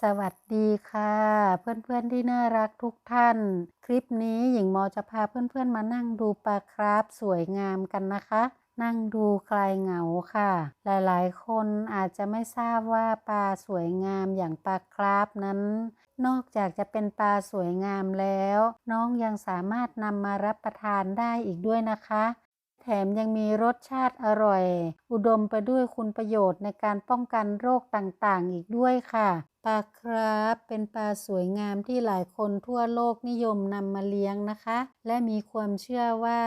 สวัสดีค่ะ เพื่อนๆที่น่ารักทุกท่าน คลิปนี้หญิงมอจะพาเพื่อนๆมานั่งดูปลาคราฟสวยงามกันนะคะ นั่งดูคลายเหงาค่ะ หลายๆ คนอาจจะไม่ทราบว่าปลาสวยงามอย่างปลาคราฟนั้น นอกจากจะเป็นปลาสวยงามแล้ว น้องยังสามารถนำมารับประทานได้อีกด้วยนะคะแถมยังมีรสชาติอร่อย อุดมไปด้วยคุณประโยชน์ในการป้องกันโรคต่างๆ อีกด้วยค่ะ ปลาคราฟเป็นปลาสวยงามที่หลายคนทั่วโลกนิยมนำมาเลี้ยงนะคะ และมีความเชื่อว่า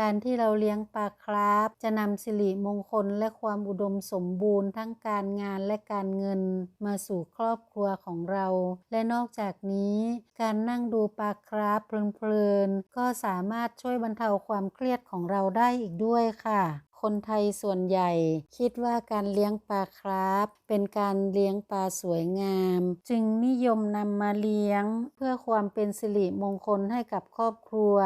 การที่เราเลี้ยงปลาคราฟจะนำสิริมงคลและความอุดมสมบูรณ์ทั้งการงานและการเงินมาสู่ครอบครัวของเรา และนอกจากนี้ การนั่งดูปลาคราฟเพลินๆก็สามารถช่วยบรรเทาความเครียดของเราได้อีกด้วยค่ะ คนไทยส่วนใหญ่ คิดว่าการเลี้ยงปลาคราฟเป็นการเลี้ยงปลาสวยงาม จึงนิยมนำมาเลี้ยง เพื่อความเป็นสิริมงคลให้กับครอบครัว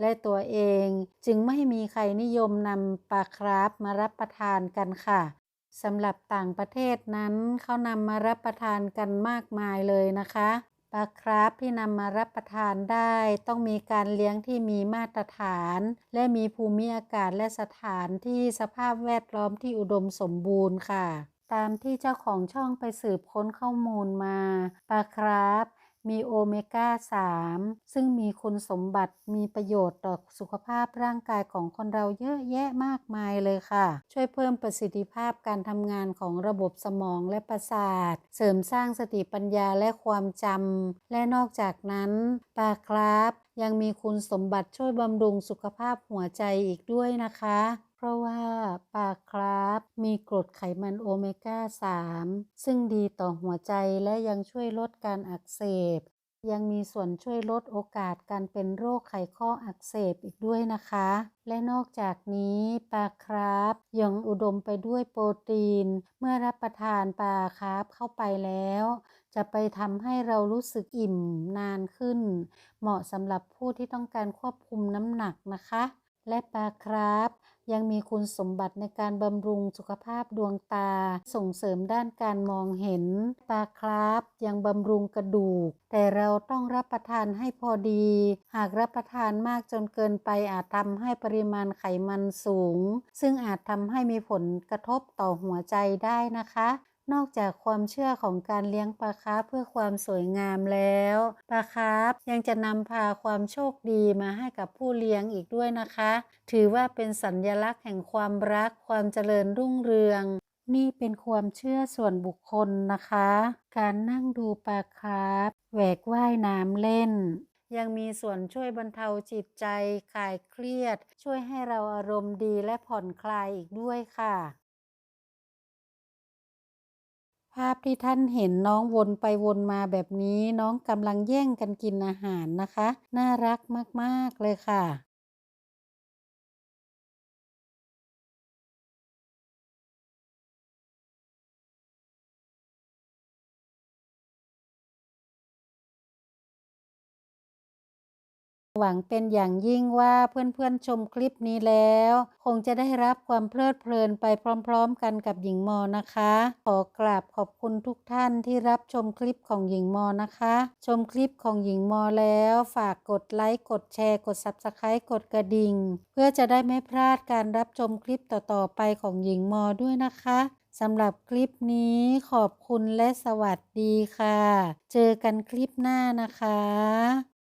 และตัวเอง จึงไม่มีใครนิยมนำปลาคราฟมารับประทานกันค่ะสำหรับต่างประเทศนั้นเขานำมารับประทานกันมากมายเลยนะคะ ปลาคราฟที่นำมารับประทานได้ ต้องมีการเลี้ยงที่มีมาตรฐาน และมีภูมิอากาศและสถานที่สภาพแวดล้อมที่อุดมสมบูรณ์ค่ะ ตามที่เจ้าของช่องไปสืบค้นข้อมูลมาปลาคราฟ มีโอเมก้า 3 ซึ่งมีคุณสมบัติมีประโยชน์ต่อสุขภาพร่างกายของคนเราเยอะแยะมากมายเลยค่ะ ช่วยเพิ่มประสิทธิภาพการทำงานของระบบสมองและประสาท เสริมสร้างสติปัญญาและความจำ และนอกจากนั้นปลาคราฟยังมีคุณสมบัติช่วยบำรุงสุขภาพหัวใจอีกด้วยนะคะ เพราะว่าปลาคราฟมีกรดไขมันโอเมก้า 3 ซึ่งดีต่อหัวใจและยังช่วยลดการอักเสบ ยังมีส่วนช่วยลดโอกาสการเป็นโรคไขข้ออักเสบอีกด้วยนะคะ และนอกจากนี้ปลาคราฟยังอุดมไปด้วยโปรตีน เมื่อรับประทานปลาคราฟเข้าไปแล้วจะไปทำให้เรารู้สึกอิ่มนานขึ้น เหมาะสำหรับผู้ที่ต้องการควบคุมน้ำหนักนะคะ และปลาคราฟยังมีคุณสมบัติในการบำรุงสุขภาพดวงตา ส่งเสริมด้านการมองเห็น ปลาคราฟยังบำรุงกระดูก แต่เราต้องรับประทานให้พอดี หากรับประทานมากจนเกินไปอาจทำให้ปริมาณไขมันสูง ซึ่งอาจทำให้มีผลกระทบต่อหัวใจได้นะคะ นอกจากความเชื่อของการเลี้ยงปลาคาร์ฟเพื่อความสวยงามแล้วปลาคาร์ฟยังจะนำพาความโชคดีมาให้กับผู้เลี้ยงอีกด้วยนะคะ ถือว่าเป็นสัญลักษณ์แห่งความรักความเจริญรุ่งเรือง นี่เป็นความเชื่อส่วนบุคคลนะคะ การนั่งดูปลาคาร์ฟแหวกว่ายน้ำเล่นยังมีส่วนช่วยบรรเทาจิตใจคลายเครียด ช่วยให้เราอารมณ์ดีและผ่อนคลายอีกด้วยค่ะาพที่ท่านเห็นน้องวนไปวนมาแบบนี้น้องกำลังแย่งกันกินอาหารนะคะ น่ารักมาก ๆ เลยค่ะ หวังเป็นอย่างยิ่งว่าเพื่อนๆชมคลิปนี้แล้ว คงจะได้รับความเพลิดเพลินไปพร้อมๆ กันกับหญิงมอนะคะ ขอกราบขอบคุณทุกท่านที่รับชมคลิปของหญิงมอนะคะ ชมคลิปของหญิงมอแล้ว ฝากกดไลค์กดแชร์กด Subscribe กดกระดิ่ง เพื่อจะได้ไม่พลาดการรับชมคลิปต่อๆไปของหญิงมอด้วยนะคะสำหรับคลิปนี้ขอบคุณและสวัสดีค่ะ เจอกันคลิปหน้านะคะ